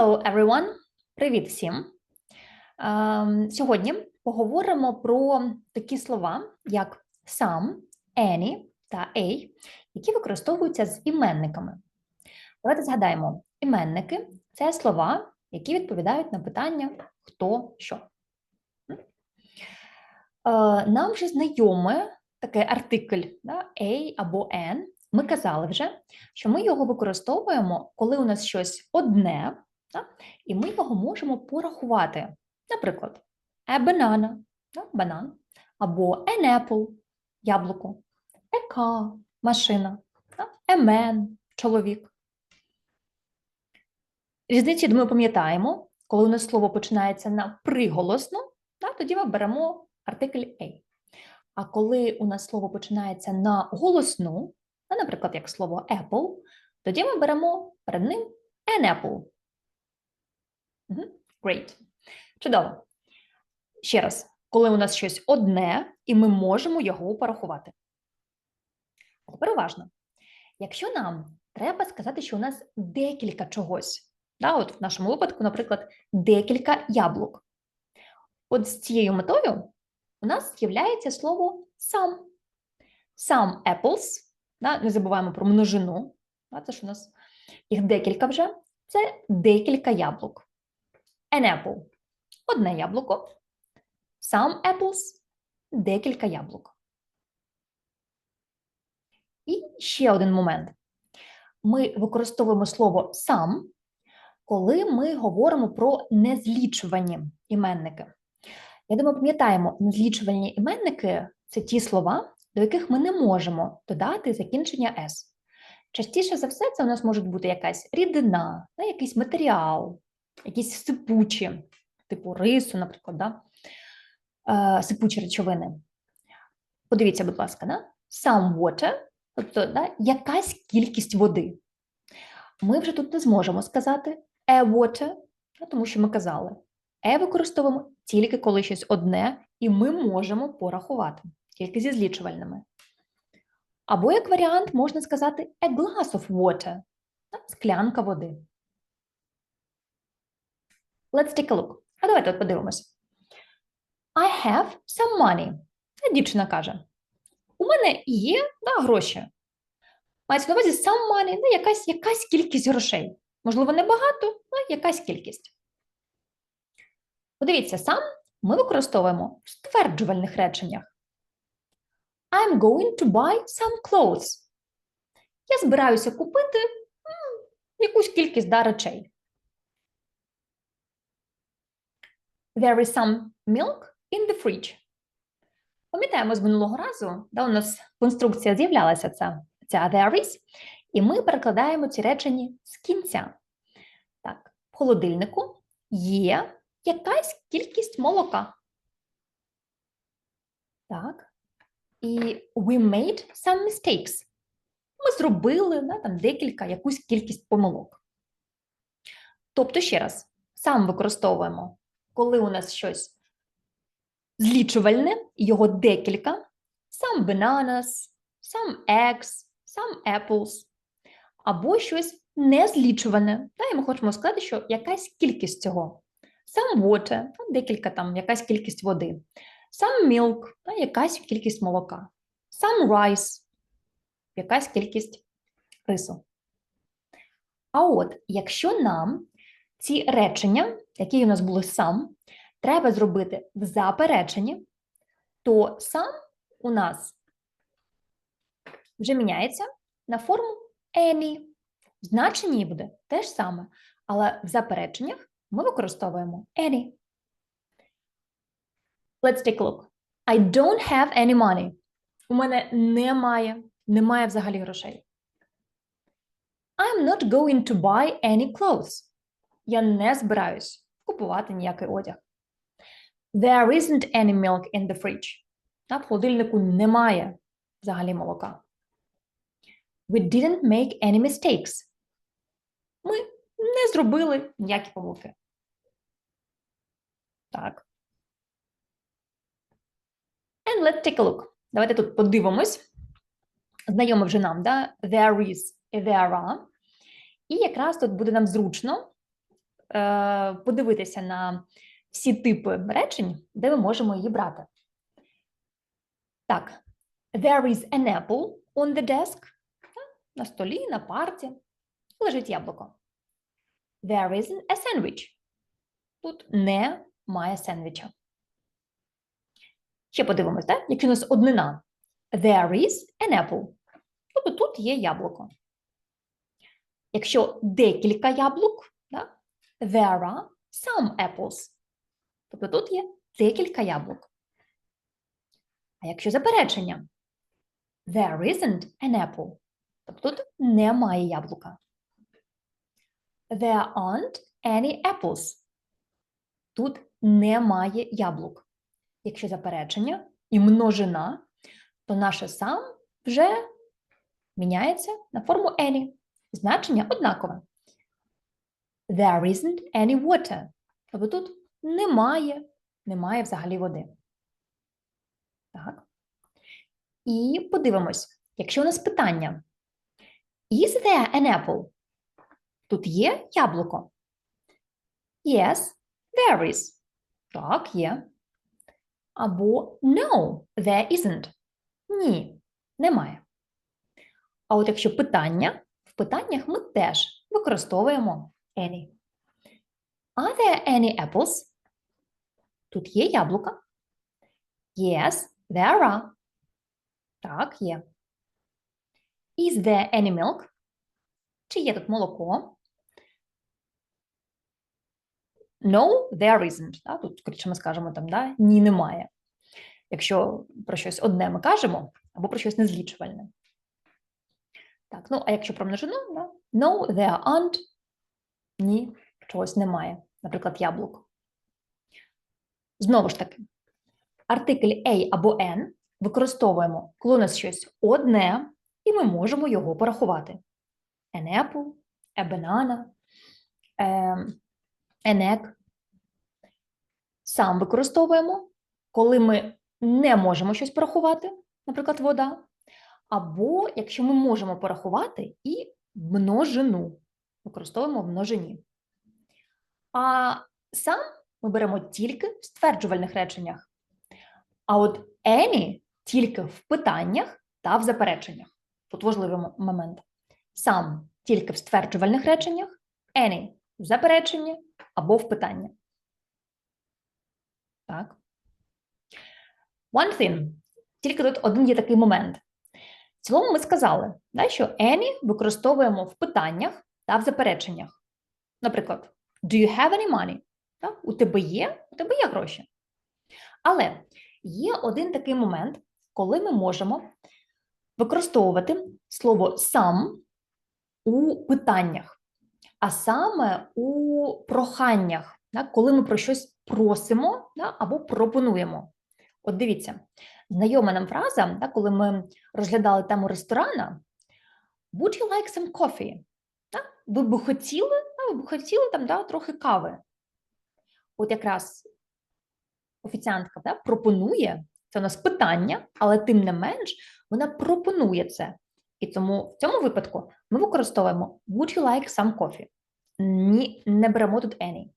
Hello, everyone! Привіт всім! Ем, Сьогодні поговоримо про такі слова, як some, any та a, які використовуються з іменниками. Давайте згадаємо: іменники це слова, які відповідають на питання хто що. Е, Нам вже знайоме таке артикль да, a або n. Ми казали вже, що ми його використовуємо, коли у нас щось одне? І ми його можемо порахувати. Наприклад, a banana, банан, або an apple, яблуко, a car, машина, a man, чоловік. Різниці, думаю, пам'ятаємо, коли у нас слово починається на приголосну, да, тоді ми беремо артикль a. А коли у нас слово починається на голосну, ну, наприклад, як слово apple, тоді ми беремо перед ним an apple. Мгм. Great. Чудово. Ще раз, коли у нас щось одне, і ми можемо його порахувати. Тепер уважно. Якщо нам треба сказати, що у нас декілька чогось, да, от в нашому випадку, наприклад, декілька яблук. От з цією метою у нас з'являється слово some. Some apples, да, не забуваємо про множину, да, це ж у нас їх декілька вже, це декілька яблук. An apple – одне яблуко. Some apples – декілька яблук. І ще один момент. Ми використовуємо слово some, коли ми говоримо про незлічувані іменники. Я думаю, пам'ятаємо, незлічувані іменники це ті слова, до яких ми не можемо додати закінчення S. Частіше за все, це у нас може бути якась рідина, якийсь матеріал, якісь сипучі, типу рису, наприклад, да? е, сипучі речовини. Подивіться, будь ласка, да? some water, тобто да, якась кількість води. Ми вже тут не зможемо сказати a water, да, тому що ми казали. E використовуємо тільки коли щось одне, і ми можемо порахувати, тільки зі злічувальними. Або, як варіант, можна сказати a glass of water, да, склянка води. Let's take a look. А давайте от подивимось. I have some money. А Дівчина каже: У мене є да, гроші. Мається на увазі some money, ну, якась, якась кількість грошей. Можливо, не багато, але якась кількість. Подивіться, сам ми використовуємо в стверджувальних реченнях. I'm going to buy some clothes. Я збираюся купити м, якусь кількість да, речей. There is some milk in the fridge. Пам'ятаємо з минулого разу, да, у нас конструкція з'являлася ця, ця there is, і ми перекладаємо ці речення з кінця. Так, в холодильнику є якась кількість молока. Так. І we made some mistakes. Ми зробили да, там, декілька, якусь кількість помилок. Тобто, ще раз, сам використовуємо, коли у нас щось злічувальне, його декілька, some bananas, some eggs, some apples, або щось незлічуване. Да, і ми хочемо сказати, що якась кількість цього. Some water, декілька там, якась кількість води. Some milk, якась кількість молока. Some rice, якась кількість рису. А от, якщо нам ці речення, які у нас були сам, треба зробити в запереченні, то сам у нас вже міняється на форму any. В значенні буде те ж саме, але в запереченнях ми використовуємо any. Let's take a look. I don't have any money. У мене немає, немає взагалі грошей. I'm not going to buy any clothes. Я не збираюсь купувати ніякий одяг. There isn't any milk in the fridge. На в холодильнику немає взагалі молока. We didn't make any mistakes. Ми не зробили ніякі помилки. Так. And let's take a look. Давайте тут подивимось. Знайомо вже нам, да? There is і there are. І якраз тут буде нам зручно подивитися на всі типи речень, де ми можемо її брати. Так, there is an apple on the desk. На столі, на парті лежить яблуко. There isn't a sandwich. Тут немає сендвіча. Ще подивимось, так? Якщо у нас однина. There is an apple. Тобто тут є яблуко. Якщо декілька яблук? There are some apples. Тобто тут є декілька яблук. А якщо заперечення? There isn't an apple. Тобто тут немає яблука. There aren't any apples. Тут немає яблук. Якщо заперечення і множина, то наше сам вже міняється на форму any. Значення однакове. There isn't any water. Тобто тут немає, немає взагалі води. Так. І подивимось, якщо у нас питання. Is there an apple? Тут є яблуко. Yes, there is. Так, є. Або no, there isn't. Ні, немає. А от якщо питання, в питаннях ми теж використовуємо any. Are there any apples? Тут є яблука. Yes, there are. Так, є. Is there any milk? Чи є тут молоко? No, there isn't. Да? Тут, скоріше ми скажемо там, да? ні, немає. Якщо про щось одне ми кажемо, або про щось незлічувальне. Так, ну, а якщо про множину, да? no, there aren't, ні, чогось немає. Наприклад, яблук. Знову ж таки, артикль A або N використовуємо, коли у нас щось одне, і ми можемо його порахувати. An apple, a banana, um, an egg. Сам використовуємо, коли ми не можемо щось порахувати, наприклад, вода. Або якщо ми можемо порахувати і множину. Використовуємо в множині. А сам ми беремо тільки в стверджувальних реченнях. А от any тільки в питаннях та в запереченнях. Тут важливий момент. Сам тільки в стверджувальних реченнях, any в запереченні або в питанні. Так. One thing. Тільки тут один є такий момент. В цілому ми сказали, да, що any використовуємо в питаннях та в запереченнях. Наприклад, do you have any money? Так? У тебе є, у тебе є гроші. Але є один такий момент, коли ми можемо використовувати слово some у питаннях, а саме у проханнях, да, коли ми про щось просимо да, або пропонуємо. От дивіться, знайома нам фраза, да, коли ми розглядали тему ресторана, Would you like some coffee? Ви б хотіли, да, ви б хотіли там да, трохи кави. От якраз офіціантка да, пропонує, це у нас питання, але тим не менш вона пропонує це. І тому в цьому випадку ми використовуємо Would you like some coffee? Ні, не беремо тут any.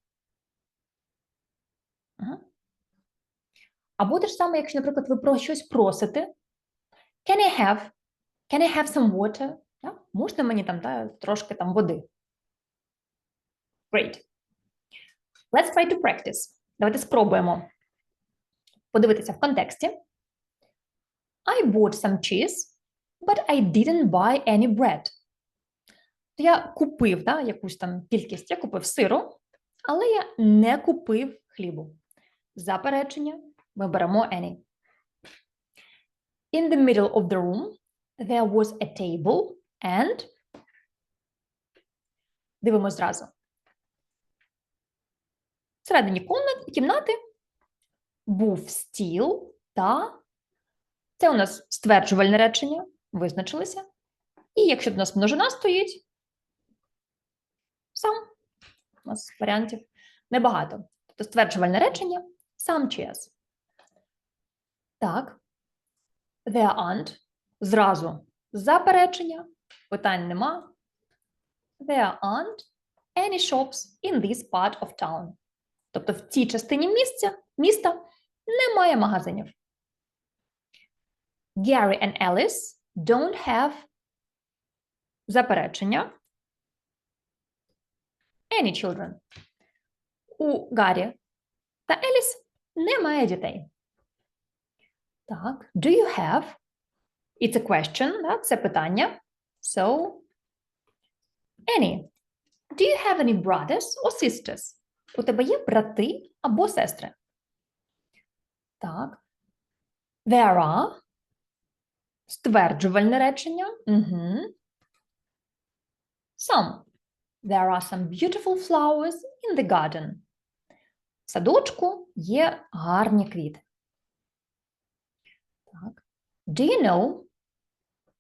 Ага. Або те ж саме, якщо, наприклад, ви про щось просите. Can I have? Can I have some water? Можна мені там да, трошки там води? Great. Let's try to practice. Давайте спробуємо подивитися в контексті. I bought some cheese, but I didn't buy any bread. То я купив да, якусь там кількість, я купив сиру, але я не купив хлібу. Заперечення ми беремо any. In the middle of the room there was a table and дивимось зразу. Всередині кімнати був стіл та це у нас стверджувальне речення, визначилися. І якщо до нас множина стоїть, сам у нас варіантів небагато. Тобто стверджувальне речення сам час. Так. There aren't. Зразу заперечення. Питань нема. There aren't any shops in this part of town. Тобто в цій частині місця, міста немає магазинів. Gary and Alice don't have заперечення. Any children. У Гаррі та Еліс немає дітей. Так, do you have? It's a question, да? це питання. So, any. Do you have any brothers or sisters? У тебе є брати або сестри? Так. There are. Стверджувальне речення. Угу. Some. There are some beautiful flowers in the garden. В садочку є гарні квіти. Так. Do you know?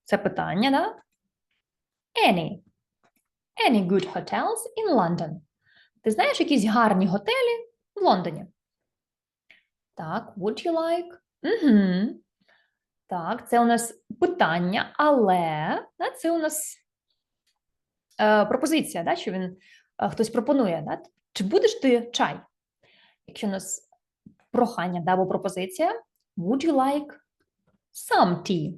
Це питання, да? Any. Any good hotels in London. Ти знаєш якісь гарні готелі в Лондоні? Так, would you like? Угу. Так, це у нас питання, але да, це у нас е, пропозиція, да, що він е, хтось пропонує. Да? Чи будеш ти чай? Якщо у нас прохання да, або пропозиція, would you like some tea?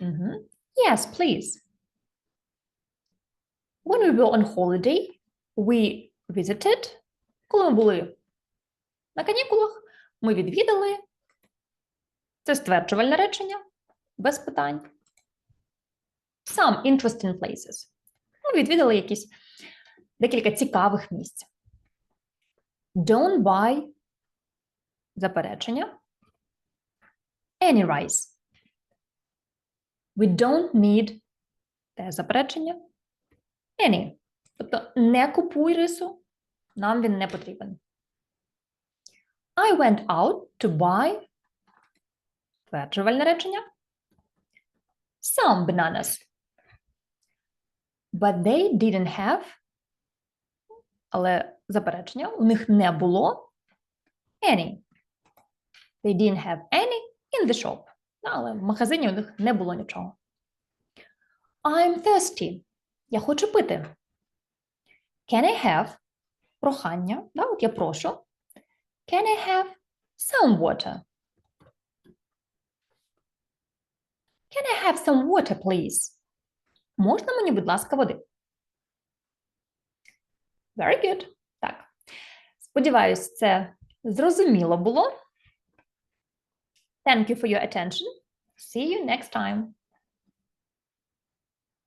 Угу. Yes, please. When we were on holiday, we visited. Коли ми були на канікулах, ми відвідали. Це стверджувальне речення, без питань. Some interesting places. Ми відвідали якісь декілька цікавих місць. Don't buy заперечення. Any rice. We don't need те заперечення. Any. Тобто не купуй рису, нам він не потрібен. I went out to buy Стверджувальне речення. Some bananas. But they didn't have. Але заперечення у них не було any. They didn't have any in the shop. Але в магазині у них не було нічого. I'm thirsty. Я хочу пити. Can I have? Прохання. Да, от я прошу. Can I have some water? Can I have some water, please? Можна мені, будь ласка, води? Very good. Так. Сподіваюсь, це зрозуміло було. Thank you for your attention. See you next time.